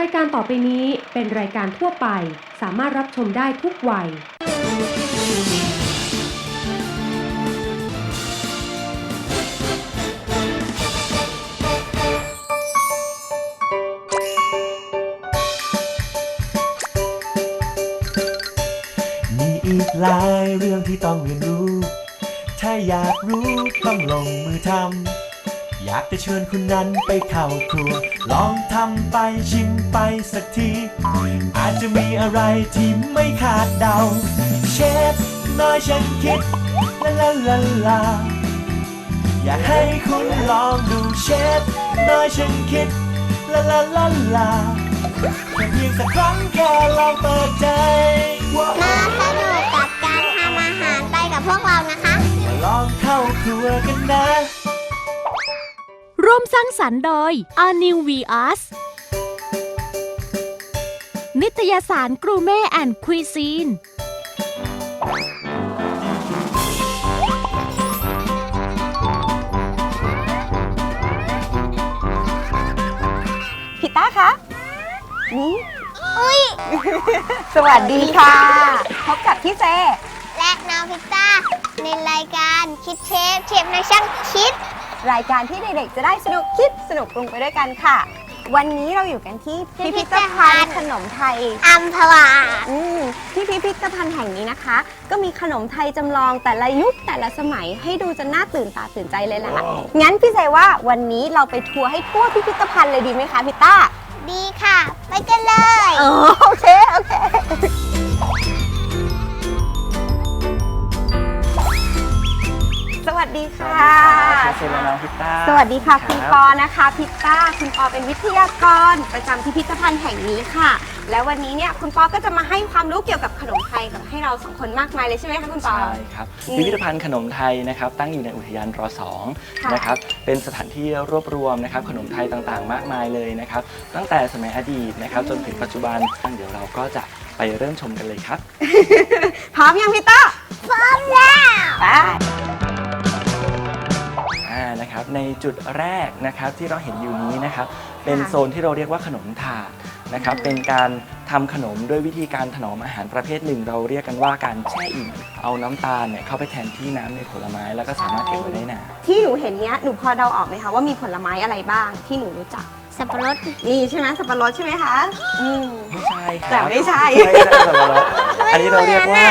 รายการต่อไปนี้เป็นรายการทั่วไป สามารถรับชมได้ทุกวัย มีอีกหลายเรื่องที่ต้องเรียนรู้ ถ้าอยากรู้ต้องลงมือทำ อยากจะเชิญคุณนั้นไปเข้าครัว ลองทำไปชิมไปสักที อาจจะมีอะไรที่ไม่คาดเดา เชฟน้อยฉันคิดลาลาลาลา อยากให้คุณลองดูเชฟน้อยฉันคิดลาลาลาลาแค่เพียงสักครั้งแค่ลองเปิดใจมาสนุกกับการทำอาหารไปกับพวกเรานะคะ มาลองเข้าครัวกันนะ ร่วมสร้างสรรค์โดย a n e w v Us นิตยสารกรูเม่แอนด์คุยซีน พิต้าคะนี่อุ้ย สวัสดีค่ะ พบกับพี่เจและน้องพิซซ่าในรายการคิดเชฟ เชฟในช่างคิด รายการที่เด็กๆจะได้สนุกคิดสนุกปรุงไปด้วยกันค่ะ วันนี้เราอยู่กันที่พิพิธภัณฑ์ขนมไทย อัมพวาอืมที่พิพิธภัณฑ์แห่งนี้นะคะ ก็มีขนมไทยจำลองแต่ละยุคแต่ละสมัยให้ดูจะน่าตื่นตาตื่นใจเลยล่ะ งั้นพี่เจว่าวันนี้เราไปทัวร์ให้ทั่วพิพิธภัณฑ์เลยดีไหมคะพี่ต้า ดีค่ะ ไปกันเลยอ๋อโอเค โอเค วัสดีค่ะ เชิญน้องพิตต้าสวัสดีค่ะรับคุณปอนะคะ พิตต้าคุณปอเป็นวิทยากร ประจำพิพิธภัณฑ์แห่งนี้ค่ะ แล้ววันนี้เนี่ยคุณปอก็จะมาให้ความรู้เกี่ยวกับขนมไทยกับให้เราสองคนมากมายเลยใช่ไหมคะคุณปอ ใช่ครับอืมพิพิธภัณฑ์ขนมไทยนะครับ ตั้งอยู่ในอุทยานรสองค่ะนะครับเป็นสถานที่รวบรวมนะครับขนมไทยต่างๆ มากมายเลยนะครับ ตั้งแต่สมัยอดีตนะครับจนถึงปัจจุบันเดี๋ยวเราก็จะไปเริ่มชมกันเลยครับ พร้อมยังพิตต้าพร้อมแล้วไปอ่า นะครับในจุดแรกนะครับที่เราเห็นอยู่นี้นะครับเป็นโซนที่เราเรียกว่าขนมถาดนะครับเป็นการทำขนมด้วยวิธีการถนอมอาหารประเภทหนึ่ง เราเรียกกันว่าการแช่อิ่มเอาน้ำตาลเนี่ยเข้าไปแทนที่น้ำในผลไม้แล้วก็สามารถเก็บไว้ได้นานที่หนูเห็นเนี้ยหนูพอเดาออกไหมคะว่ามีผลไม้อะไรบ้างที่หนูรู้จัก สับปะรดนี่ใช่ไหมสับปะรดใช่ไหมคะอืม ไม่ใช่ครับแต่ไม่ใช่ ไม่ใช่สับปะรดอันนี้เราเรียกว่า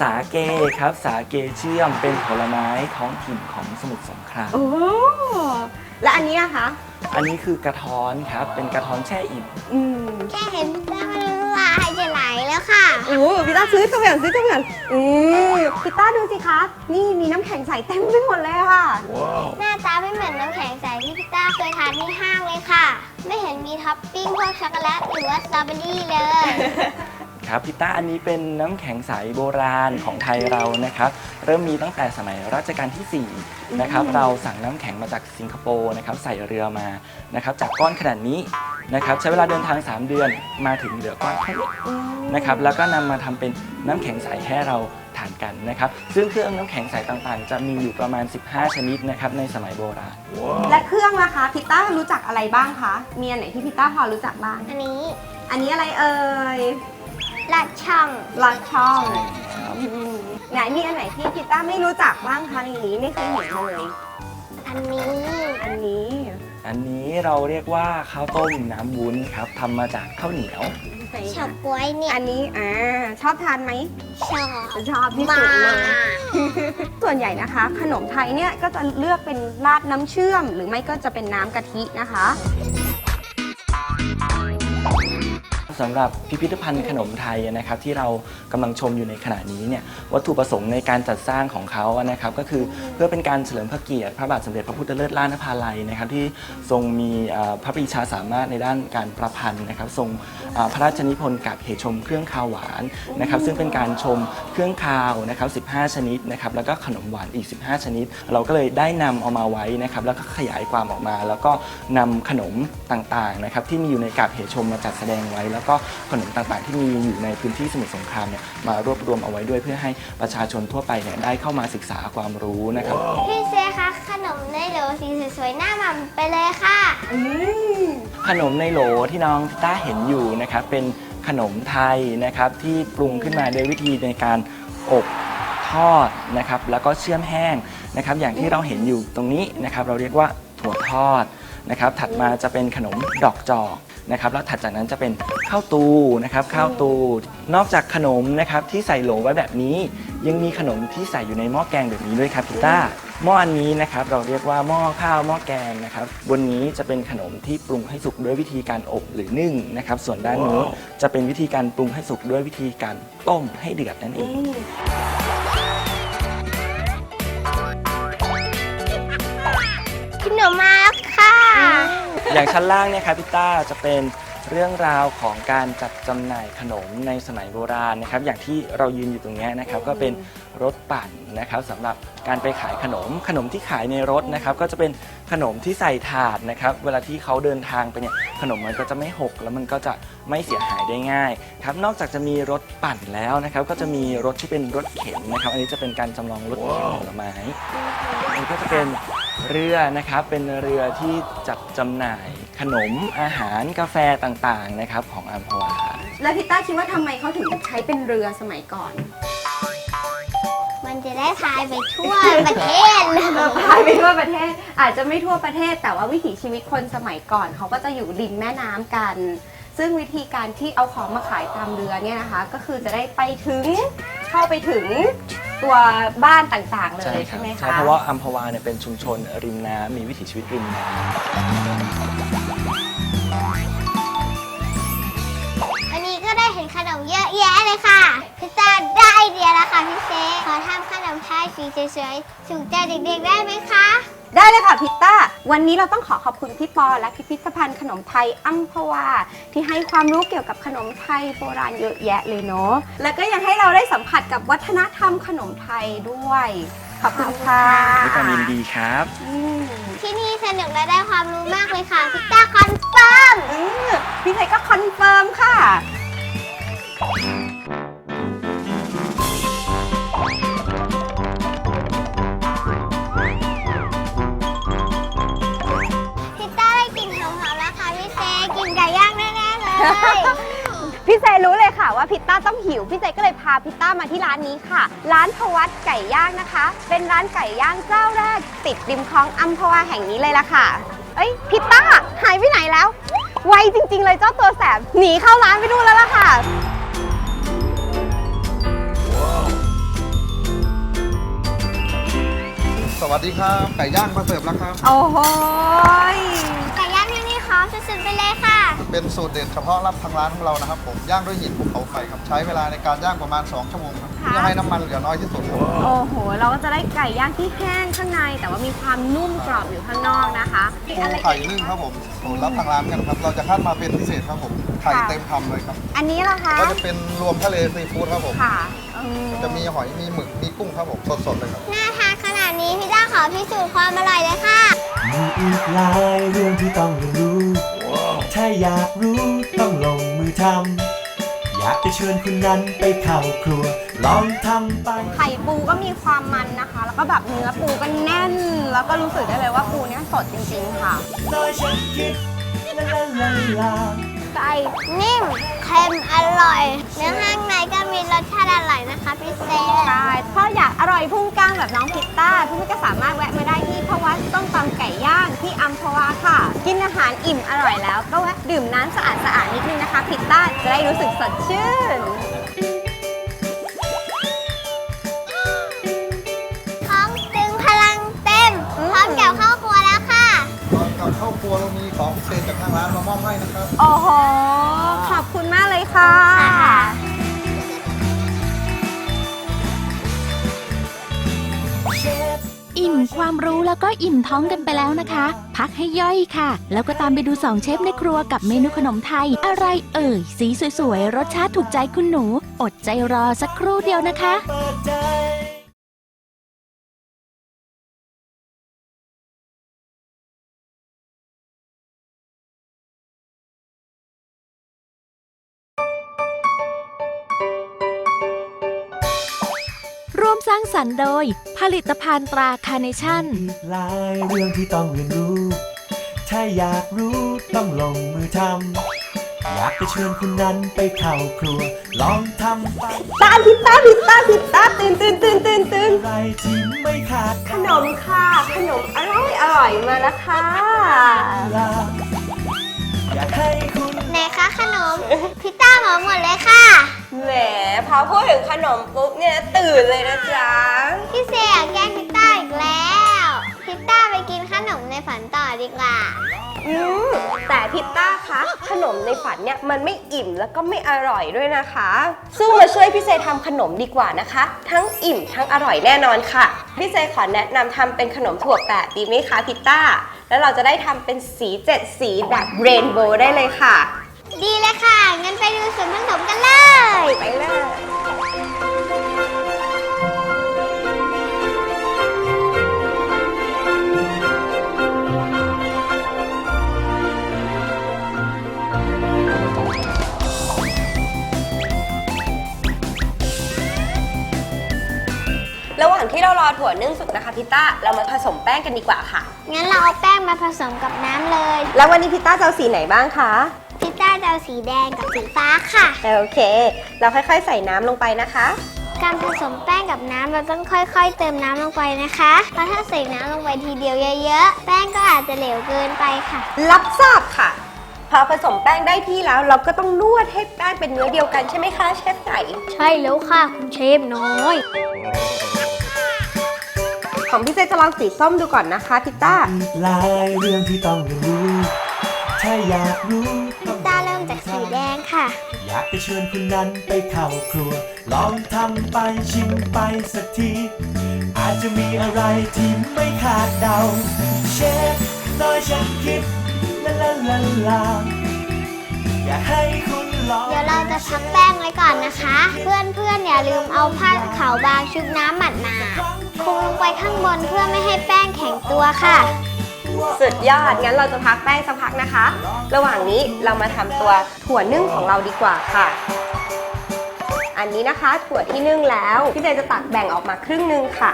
สาเกครับ สาเกเชื่อมเป็นผลไม้ท้องถิ่นของสมุทรสงคราม โอ้และอันนี้อะคะอันนี้คือกระท้อนครับ เป็นกระท้อนแช่อิ่ม อืม แค่เห็นพิซซ่ามันละลายจะไหล แล้วค่ะ โอ้พี่ต้าซื้อเข้าไปก่อนซื้อเข้าไปก่อนอืมพี่ต้าดูสิคะ นี่มีน้ำแข็งใสเต็มไปหมดเลยค่ะ หน้าตาไม่เหมือนน้ำแข็งใสที่พิซซ่าเคยทานที่ห้างเลยค่ะ ไม่เห็นมีท็อปปิ้งพวกช็อกโกแลตหรือว่าสตรอเบอรี่เลย ครับพิต้าอันนี้เป็นน้ำแข็งใสโบราณของไทยเรานะครับ เริ่มมีตั้งแต่สมัยรัชกาลที่ 4 นะครับ เราสั่งน้ำแข็งมาจากสิงคโปร์นะครับใส่เรือมานะครับ จากก้อนขนาดนี้นะครับ ใช้เวลาเดินทาง 3 เดือนมาถึงเหลือก้อนแค่นี้นะครับ แล้วก็นำมาทำเป็นน้ำแข็งใสให้เราทานกันนะครับ ซึ่งเครื่องน้ำแข็งใสต่างๆ จะมีอยู่ประมาณ 15 ชนิดนะครับในสมัยโบราณ และเครื่องล่ะคะพี่ต้ารู้จักอะไรบ้างคะ มีอันไหนที่พี่ต้าพอรู้จักบ้าง อันนี้อันนี้อะไรเอ่ย ลัดช่องลอดช่องครับอืมไหนมีอันไหนที่พี่ต้าไม่รู้จักบ้างคะในนี้ไม่เคยเห็นเลยอันนี้อันนี้อันนี้เราเรียกว่าข้าวต้มน้ำวุ้นครับทำมาจากข้าวเหนียว เฉาก๊วยเนี่ยอันนี้อ่าชอบทานไหม ชอบชอบที่มาสุดเลย ส่วนใหญ่นะคะ ขนมไทยเนี่ยก็จะเลือกเป็นราดน้ำเชื่อม หรือไม่ก็จะเป็นน้ำกะทินะคะ สำหรับพิพิธภัณฑ์ขนมไทยนะครับที่เรากำลังชมอยู่ในขณะนี้เนี่ยวัตถุประสงค์ในการจัดสร้างของเขานะครับก็คือเพื่อเป็นการเฉลิมพระเกียรติพระบาทสมเด็จพระพุทธเลิศล่านภาลัยนะครับที่ทรงมีเอ่อพระปรีชาสามารถในด้านการประพันธ์นะครับทรงเอ่อพระราชนิพนธ์กับเหตุชมเครื่องคาวหวานนะครับซึ่งเป็นการชมเครื่องคาวนะครับ15 ชนิดนะครับแล้วก็ขนมหวานอีก 15 ชนิด เราก็เลยได้นำเอามาไว้นะครับแล้วก็ขยายความออกมา แล้วก็นำขนมต่างๆนะครับที่มีอยู่ในกาบเหตุชมมาจัดแสดงไว้แล้วก็ก็ขนมต่างๆ ที่มีอยู่ในพื้นที่สมุทรสงครามเนี่ยมารวบรวมเอาไว้ด้วยเพื่อให้ประชาชนทั่วไปเนี่ยได้เข้ามาศึกษาความรู้นะครับ พี่เซคะขนมในโหลสีสวยๆหน้าหม่ำไปเลยค่ะขนมในโหลที่น้องพิต้าเห็นอยู่นะครับเป็นขนมไทยนะครับที่ปรุงขึ้นมาโดยวิธีในการอบทอดนะครับแล้วก็เชื่อมแห้งนะครับอย่างที่เราเห็นอยู่ตรงนี้นะครับเราเรียกว่าถั่วทอดนะครับถัดมาจะเป็นขนมดอกจอก นะครับแล้วถัดจากนั้นจะเป็นข้าวตูนะครับข้าวตูนอกจากขนมนะครับที่ใส่โหลไว้แบบนี้ ยังมีขนมที่ใส่อยู่ในหม้อแกงแบบนี้ด้วยครับพิต้าหม้ออันนี้นะครับเราเรียกว่าหม้อข้าวหม้อแกงนะครับบนนี้จะเป็นขนมที่ปรุงให้สุกด้วยวิธีการอบหรือนึ่งนะครับส่วนด้านนู้นจะเป็นวิธีการปรุงให้สุกด้วยวิธีการต้มให้เดือดนั่นเองขนมมาแล้วค่ะ อย่างชั้นล่างเนี่ยครับพี่ต้าจะเป็นเรื่องราวของการจัดจำหน่ายขนมในสมัยโบราณนะครับ อย่างที่เรายืนอยู่ตรงเนี้ยนะครับก็เป็นรถปั่นนะครับสำหรับการไปขายขนม ขนมที่ขายในรถนะครับ ก็จะเป็นขนมที่ใส่ถาดนะครับ เวลาที่เขาเดินทางไปเนี่ยขนมมันก็จะไม่หก แล้วมันก็จะไม่เสียหายได้ง่ายครับนอกจากจะมีรถปั่นแล้วนะครับ ก็จะมีรถที่เป็นรถเข็นนะครับ อันนี้จะเป็นการจำลองรถเข็นผลไม้อันนี้ก็จะเป็น เรือนะครับเป็นเรือที่จัดจำหน่ายขนมอาหารกาแฟต่างๆนะครับของอัมพวา แล้วพิต้าคิดว่าทำไมเขาถึงใช้เป็นเรือสมัยก่อน มันจะได้พายไปทั่วประเทศเลย พายไปทั่วประเทศอาจจะไม่ทั่วประเทศ แต่ว่าวิถีชีวิตคนสมัยก่อนเขาก็จะอยู่ริมแม่น้ำกัน ซึ่งวิธีการที่เอาของมาขายตามเรือเนี่ยนะคะ ก็คือจะได้ไปถึงเข้าไปถึง ตัวบ้านต่างๆ เลย ใช่คใช่รับไหมใช่คะ เพราะว่าอัมพวาเนี่ยเป็นชุมชนริมน้ำมีวิถีชีวิตริมน้ำวันนี้ก็ได้เห็นขนมเยอะแยะเลยค่ะ พิซซ่าได้ไอเดียแล้วค่ะพี่เซขอทำขนมไทยสีสวยๆถูกใจเด็กๆได้ไหมคะ ได้เลยค่ะพิตต้า วันนี้เราต้องขอขอบคุณพี่ปอและพิพิธภัณฑ์ขนมไทยอัมพวา ที่ให้ความรู้เกี่ยวกับขนมไทยโบราณเยอะแยะเลยเนาะ แล้วก็ยังให้เราได้สัมผัสกับวัฒนธรรมขนมไทยด้วย ขอบคุณค่ะด้วยความยินดีครับ อืม ที่นี่สนุกและได้ความรู้มากเลยค่ะพิซซ่าคอนเฟิร์ม เออพี่ไทยก็คอนเฟิร์มค่ะ พี่เซรู้เลยค่ะว่าพิตต้าต้องหิว พี่เซก็เลยพาพิตต้ามาที่ร้านนี้ค่ะ ร้านพวัดไก่ย่างนะคะ เป็นร้านไก่ย่างเจ้าแรก ติดริมคลองอัมพวาแห่งนี้เลยล่ะค่ะ เอ้ยพิตต้าหายไปไหนแล้ว ไวจริง ๆ เลยเจ้าตัวแสบหนีเข้าร้านไปดูแล้วล่ะค่ะสวัสดีครับไก่ย่างมาเสิร์ฟแล้วครับ โอ้โห สุดๆไปเลยค่ะ เป็นสูตรเด็ดเฉพาะรับทางร้านของเรานะครับผมย่างด้วยหินภูเขาไฟครับใช้เวลาในการย่างประมาณ 2 ชั่วโมงครับเพื่อให้น้ำมันเหลือน้อยที่สุดครับโอ้โห เราก็จะได้ไก่ย่างที่แห้งข้างใน แต่ว่ามีความนุ่มกรอบอยู่ข้างนอกนะคะปูไข่นึ่งครับผมสูตรรับทางร้านกันครับเราจะคัดมาเป็นพิเศษครับผมไข่เต็มคำเลยครับอันนี้ล่ะคะก็จะเป็นรวมทะเลซีฟู้ดครับผมค่ะอืมจะมีหอยมีหมึกมีกุ้งครับผมสดๆเลยครับ น่าทานขนาดนี้พิซซ่าขอพิสูจน์ความอร่อยเลยค่ะ มีอีกหลายเรื่องที่ต้องเรียนรู้ ถ้าอยากรู้ต้องลงมือทำอยากจะเชิญคุณนั้นไปเข้าครัว ลองทำไป ไข่ปูก็มีความมันนะคะ แล้วก็แบบเนื้อปูก็แน่น แล้วก็รู้สึกได้เลยว่าปูเนี้ยสดจริงๆค่ะน้อยฉันคิดลาลาลา ใส นิ่ม เค็ม อร่อย เนื้อข้างในก็มีรสชาติอร่อยนะคะพี่เซใช่ถ้าอยากอร่อยพุ่งก้างแบบน้องพิตต้าพี่ก็สามารถแวะมาได้ที่พวัดต้มตำไก่ย่างที่อัมพวาค่ะ กินอาหารอิ่มอร่อยแล้ว ก็แวะดื่มน้ำสะอาดสะอาดๆนิดนึงนะคะพิตต้าจะได้รู้สึกสดชื่น ครัวเรามีของพิเศษจากทางร้านมามอบให้นะครับ โอ้โห ขอบคุณมากเลยค่ะ อิ่มความรู้แล้วก็อิ่มท้องกันไปแล้วนะคะ พักให้ย่อยค่ะ แล้วก็ตามไปดูสองเชฟในครัวกับเมนูขนมไทย อะไรเอ่ย สีสวยๆ รสชาติถูกใจคุณหนู อดใจรอสักครู่เดียวนะคะ ร่วมสร้างสรรค์โดย ผลิตภัณฑ์ตราคาร์เนชั่น อีกหลายเรื่องที่ต้องเรียนรู้ ถ้าอยากรู้ต้องลงมือทำ อยากจะเชิญคุณนั้นไปเข้าครัว ลองทำไปตาพิตต้าพิตต้าพิตต้าตื่นตื่นตื่นตื่นตื่นอะไรที่ไม่ขาดขนมค่ะ ขนมอร่อยอร่อยมาแล้วค่ะ ลา อยากให้คุณไหนคะขนมพิต้าหมอหมดเลยค่ะ แหมพอพูดถึงขนมปุ๊บเนี่ยตื่นเลยนะจ๊ะ พี่เซอยากแกล้งพิต้าอีกแล้วพิต้าไปกินขนมในฝันต่อดีกว่า อืมแต่พิตต้าคะขนมในฝันเนี่ยมันไม่อิ่มแล้วก็ไม่อร่อยด้วยนะคะ ซึ่งมาช่วยพี่เซทำขนมดีกว่านะคะ ทั้งอิ่มทั้งอร่อยแน่นอนค่ะ พี่เซขอแนะนำทำเป็นขนมถั่วแปะดีไหมคะพิตต้า แล้วเราจะได้ทำเป็นสีเจ็ดสีแบบเรนโบว์ได้เลยค่ะ ดีเลยค่ะ งั้นไปดูส่วนผสมกันเลย ไปเลย ระหว่างที่เรารอถั่วนึ่งสุกนะคะพิต้าเรามาผสมแป้งกันดีกว่าค่ะ งั้นเราเอาแป้งมาผสมกับน้ำเลย แล้ววันนี้พิต้าจะเอาสีไหนบ้างคะพิต้าจะเอาสีแดงกับสีฟ้าค่ะ โอเค เราค่อยๆ ใส่น้ำลงไปนะคะ การผสมแป้งกับน้ำเราต้องค่อยๆ เติมน้ำลงไปนะคะ เพราะถ้าใส่น้ำลงไปทีเดียวเยอะๆ แป้งก็อาจจะเหลวเกินไปค่ะ รับทราบค่ะ พอผสมแป้งได้ที่แล้วเราก็ต้องนวดให้แป้งเป็นเนื้อเดียวกันใช่ไหมคะเชฟไก่ ใช่แล้วค่ะ คุณเชฟน้อย ของพี่เจจะลองสีส้มดูก่อนนะคะพิต้าอีกหลายเรื่องที่ต้องเรียนรู้ถ้าอยากรู้ต้องต้าเริ่มจากสีแดงค่ะ อยากจะเชิญคุณนั้นไปเข้าครัว ลองทำไปชิมไปสักที อาจจะมีอะไรที่ไม่คาดเดา เชฟน้อยฉันคิดลาลาลาลาอยากให้คุณลอง เดี๋ยวเราจะพักแป้งไว้ก่อนนะคะ เพื่อนๆอย่าลืมเอาผ้าขาวบางชุบน้ำหมัดมา คลุมลงไปข้างบนเพื่อไม่ให้แป้งแข็งตัวค่ะ สุดยอด งั้นเราจะพักแป้งสักพักนะคะ ระหว่างนี้เรามาทำตัวถั่วนึ่งของเราดีกว่าค่ะ อันนี้นะคะถั่วที่นึ่งแล้ว พี่เจจะตักแบ่งออกมาครึ่งหนึงค่ะ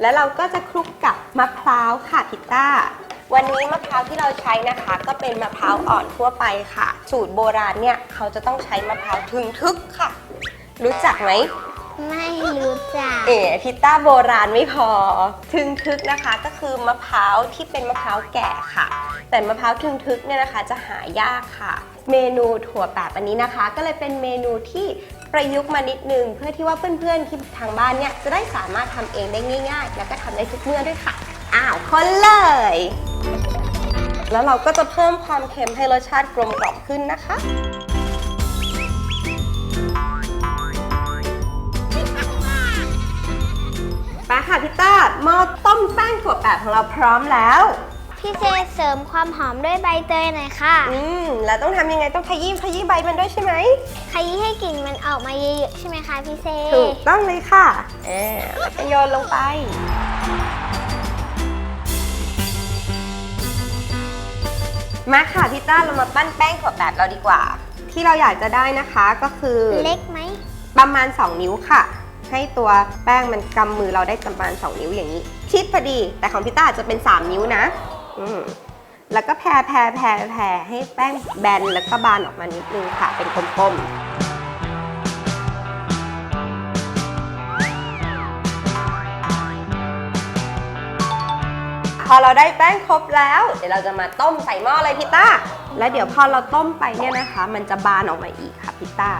แล้วเราก็จะคลุกกับมะพร้าวค่ะพิต้า วันนี้มะพร้าวที่เราใช้นะคะ ก็เป็นมะพร้าวอ่อนทั่วไปค่ะ สูตรโบราณเนี่ยเขาจะต้องใช้มะพร้าวทึงทึกค่ะ รู้จักไหมไม่รู้จัก เอ๋พิตต้าโบราณไม่พอ ทึงทึกนะคะก็คือมะพร้าวที่เป็นมะพร้าวแก่ค่ะ แต่มะพร้าวทึงทึกเนี่ยนะคะจะหายากค่ะ เมนูถั่วแปบอันนี้นะคะ ก็เลยเป็นเมนูที่ประยุกต์มานิดนึง เพื่อที่ว่าเพื่อนๆที่ทางบ้านเนี่ยจะได้สามารถทำเองได้ง่าย ๆ แล้วก็ทำได้ทุกเมื่อด้วยค่ะ อ้าวคนเลย แล้วเราก็จะเพิ่มความเค็มให้รสชาติกลมกล่อมขึ้นนะคะไปค่ะพี่ต้าหม้อต้มแป้งถั่วแปบของเราพร้อมแล้ว พี่เจเสริมความหอมด้วยใบเตยหน่อยค่ะ อืมแล้วต้องทำยังไงต้องขยี้ขยี้ใบมันด้วยใช่ไหมขยี้ให้กลิ่นมันออกมาเยอะๆใช่ไหมคะพี่เซถูกต้องเลยค่ะเออแล้วก็โยนลงไป มาค่ะพี่ต้าเรามาปั้นแป้งถั่วแปบเราดีกว่า ที่เราอยากจะได้นะคะก็คือเล็กไหมประมาณ 2 นิ้วค่ะ ให้ตัวแป้งมันกำมือเราได้ประมาณ 2 นิ้วอย่างนี้ ชิดพอดี แต่ของพี่ต้าอาจจะเป็น 3 นิ้วนะ อืมแล้วก็แผ่แผ่แผ่แผ่ให้แป้งแบนแล้วก็บานออกมานิดนึงค่ะ เป็นกลมๆ พอเราได้แป้งครบแล้ว เดี๋ยวเราจะมาต้มใส่หม้อเลยพี่ต้า แล้วเดี๋ยวพอเราต้มไปเนี่ยนะคะ มันจะบานออกมาอีกค่ะพี่ต้า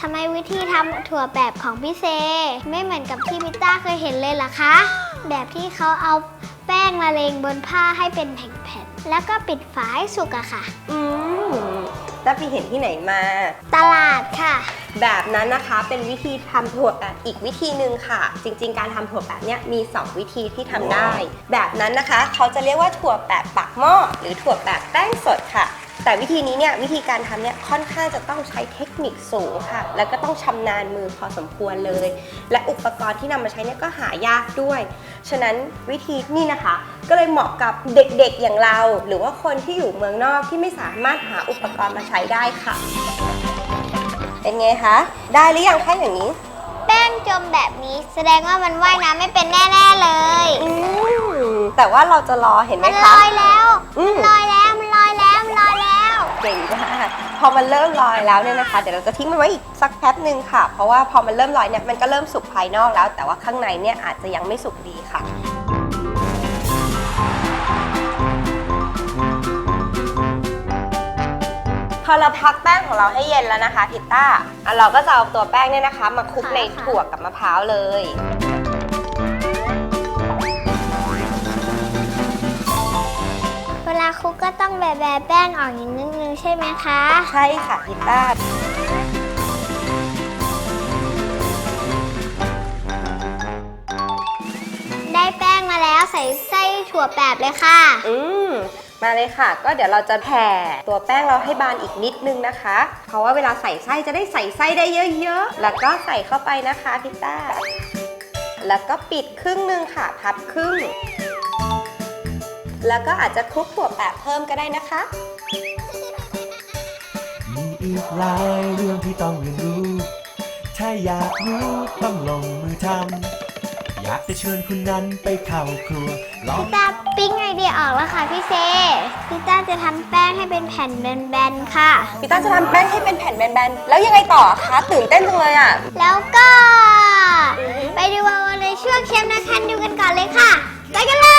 ทำไมวิธีทำถั่วแบบของพี่เซ ไม่เหมือนกับที่พิต้าเคยเห็นเลยล่ะคะ แบบที่เขาเอาแป้งละเลงบนผ้าให้เป็นแผ่นๆ แล้วก็ปิดฝาให้สุกอะค่ะ อืมแล้วไปเห็นที่ไหนมา ตลาดค่ะ แบบนั้นนะคะเป็นวิธีทำถั่วแบบอีกวิธีหนึ่งค่ะ จริง ๆ การทำถั่วแบบเนี้ยมี 2 วิธีที่ทำได้ แบบนั้นนะคะ เขาจะเรียกว่าถั่วแบบปักหม้อหรือถั่วแบบแป้งสดค่ะ แต่วิธีนี้เนี่ยวิธีการทำเนี่ยค่อนข้างจะต้องใช้เทคนิคสูงค่ะ แล้วก็ต้องชำนาญมือพอสมควรเลย และอุปกรณ์ที่นำมาใช้เนี่ยก็หายากด้วย ฉะนั้นวิธีนี่นะคะ ก็เลยเหมาะกับเด็กๆอย่างเรา หรือว่าคนที่อยู่เมืองนอกที่ไม่สามารถหาอุปกรณ์มาใช้ได้ค่ะ เป็นไงคะ ได้หรือยังคะอย่างนี้ แป้งจมแบบนี้แสดงว่ามันว่ายน้ำไม่เป็นแน่ๆเลยอืมแต่ว่าเราจะรอเห็นไหมมันลคะ อยแล้วอืม มันลอยแล้วมันลอยแล้วมันลอยแล้วเก่งมากพอมันเริ่มลอยแล้วเนี่ยนะคะ เดี๋ยวเราจะทิ้งมันไว้อีกสักแป๊บหนึ่งค่ะ เพราะว่าพอมันเริ่มลอยเนี่ยมันก็เริ่มสุกภายนอกแล้ว แต่ว่าข้างในเนี่ยอาจจะยังไม่สุกดีค่ะ อเราพักแป้งของเราให้เย็นแล้วนะคะพิตต้าอะเราก็จะเอาตัวแป้งเนี่ยนะคะ มาคลุกค่ะในค่ะถั่วกับมะพร้าวเลย เวลาคลุกก็ต้องแบะๆแป้งออกอย่างนิดนึงใช่ไหมคะ ใช่ค่ะพิตต้า ได้แป้งมาแล้วใส่ไส้ถั่วแปบเลยค่ะ อืม มาเลยค่ะ ก็เดี๋ยวเราจะแผ่ตัวแป้งเราให้บานอีกนิดนึงนะคะ เพราะว่าเวลาใส่ไส้จะได้ใส่ไส้ได้เยอะๆ แล้วก็ใส่เข้าไปนะคะพิตต้า แล้วก็ปิดครึ่งนึงค่ะ พับครึ่ง แล้วก็อาจจะคลุกถั่วแปะเพิ่มก็ได้นะคะ มีอีกหลายเรื่องที่ต้องเรียนรู้ ถ้าอยากรู้ต้องลงมือทำ อยากจะเชิญคุณนั้นไปเข้าครัวลองพี่ต้าปิ้งไอเดียออกแล้วค่ะพี่เซพี่ต้าจะทำแป้งให้เป็นแผ่นแบนๆค่ะพิตต้าจะทำแป้งให้เป็นแผ่นแบนๆ แล้วยังไงต่อคะตื่นเต้นจังเลยอะ แล้วก็ ไปดูวาวาในช่วงเชฟนะคันดูกันก่อนเลยค่ะ ไปกันเล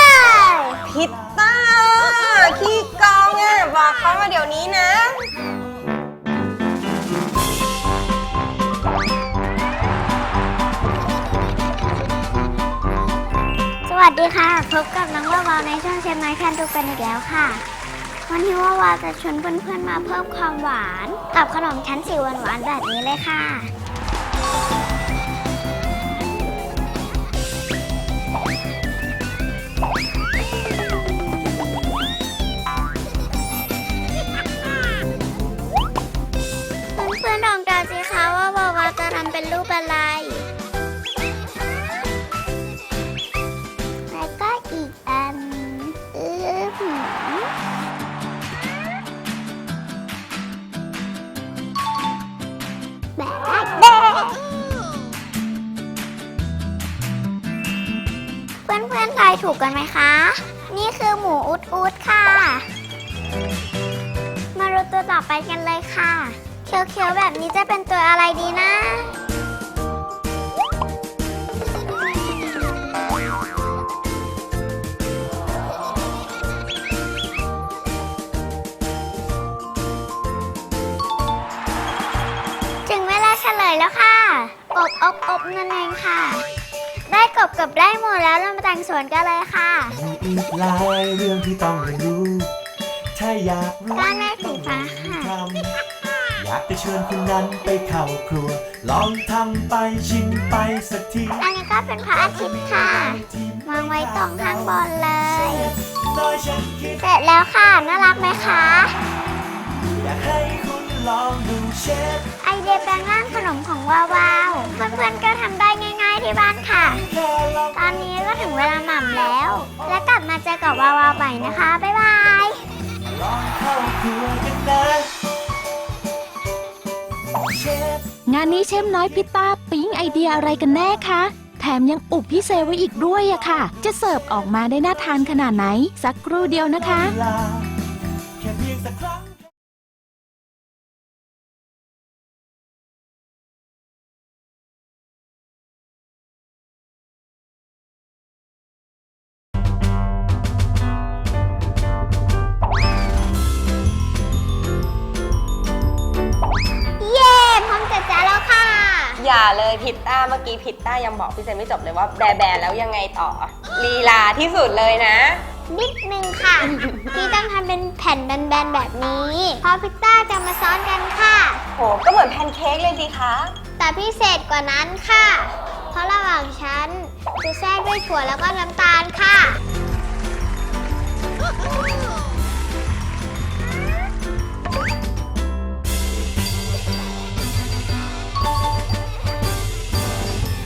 ย พิตต้าขี้กองอะบอกเขามาเดี๋ยวนี้นะ ดีค่ะ พบกับน้องวาวาในช่วงเชฟไนท์คันดูกันอีกแล้วค่ะ วันนี้วาวาจะชวนเพื่อนๆมาเพิ่มความหวานกับขนมชั้นสีหวานๆแบบนี้เลยค่ะ เพื่อนๆลองเดาสิคะว่าวาวาจะทำเป็นรูปอะไร ถูกกันไหมคะ นี่คือหมูอุดอุดค่ะ มารู้ตัวต่อไปกันเลยค่ะ เขียวๆแบบนี้จะเป็นตัวอะไรดีนะถึงเวลาเฉลยแล้วค่ะ อบอบอบนั่นเองค่ะ ได้กบกับได้หมดแล้วเรามาแต่งสวนกันเลยค่ะ มีอีกหลายเรื่องที่ต้องเรียนรู้ ถ้าอยากรู้ก้านแรกสีฟ้าค่ะ ทำอยากจะเชิญคุณนั้นไปเข้าครัว ลองทำไปชิมไปสักทีอันนี้ก็เป็นพระอาทิตย์ค่ะ วางไว้ตรงข้างบนเลย โดยฉันคิด เสร็จแล้วค่ะ น่ารักไหมคะ อยากให้คุณลองดูเชฟ ไอเดียแปลงร่างขนมของวาวาว เพื่อนๆก็ทำได้ง่ายๆ ที่บ้านค่ะ ตอนนี้ก็ถึงเวลาหม่ำแล้ว และกลับมาเจอกับวาวาใหม่นะคะ บ๊ายบายงานนี้เชฟน้อยพิต้าปิ๊งไอเดียอะไรกันแน่คะแถมยังอุบพี่เซไว้อีกด้วยอะค่ะ จะเสิร์ฟออกมาได้น่าทานขนาดไหน สักครู่เดียวนะคะ กี้พิตต้ายังบอกพี่เจนไม่จบเลยว่าแบแบแล้วยังไงต่อ ลีลาที่สุดเลยนะ นิดนึงค่ะ ที่ต้องทำเป็นแผ่นแบนๆแบบนี้เพราะพิตต้าจะมาซ้อนกันค่ะ โห ก็เหมือนแพนเค้กเลยสิคะ แต่พิเศษกว่านั้นค่ะ เพราะระหว่างชั้นจะแทรกด้วยถั่วแล้วก็น้ำตาลค่ะ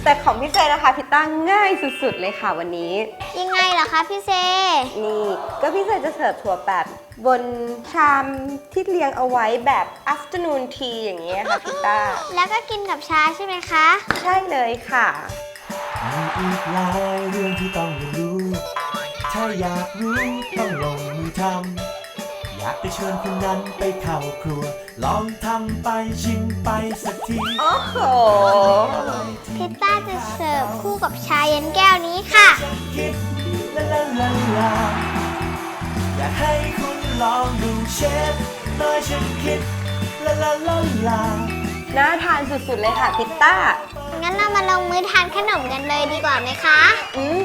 แต่ของพี่เซนะคะพิต้าง่ายสุดๆเลยค่ะวันนี้ ยังไงเหรอคะพี่เซ นี่ก็พี่เซจะเสิร์ฟถั่วแบบบนชามที่เรียงเอาไว้แบบ afternoon tea อย่างนี้ยค่ะพิต้าแล้วก็กินกับชาใช่ไหมคะ ใช่เลยค่ะ มีอีกหลายเรื่องที่ต้องเรียนรู้ ถ้าอยากรู้ต้องลงมือทำ อยากจะเชิญคุณนั้นไปเข้าครัว ลองทำไปชิมไปสักทีโอ้โหพิตต้าจะเสิร์ฟคู่กับชาเย็นแก้วนี้ค่ะ คิดลาลาลาลาอยากให้คุณลองดูเชฟน้อยฉันคิดลาลาลาลาน่าทานสุดๆเลยค่ะพิตต้า งั้นเรามาลงมือทานขนมกันเลยดีกว่าไหมคะ อืม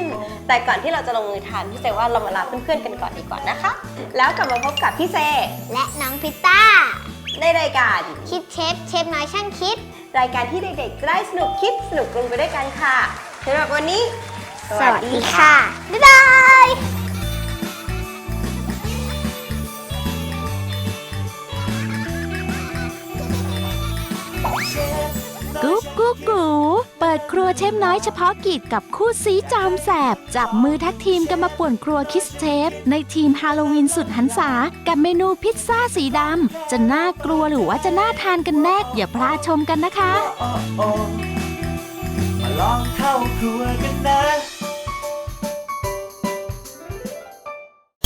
แต่ก่อนที่เราจะลงมือทานพี่เซว่าเรามาลาเพื่อนๆกันก่อนดีกว่านะคะ แล้วกลับมาพบกับพี่เซและน้องพิตต้า ในรายการคิดเชฟเชฟน้อยช่างคิด รายการที่เด็กๆจะได้สนุกคิดสนุกกรุงไปด้วยกันค่ะสำหรับวันนี้ สวัสดีค่ะ บ๊ายบาย กกูเปิดครัวเชฟน้อยเฉพาะกิจกับคู่ซีจอมแสบ จับมือแท็กทีมกันมาป่วนครัวคิสเชฟ ในทีมฮาโลวีนสุดหันษา กับเมนูพิซซ่าสีดำ จะน่ากลัวหรือว่าจะน่าทานกันแน่อย่าพลาดชมกันนะคะ มาลองเข้าครัวกันนะ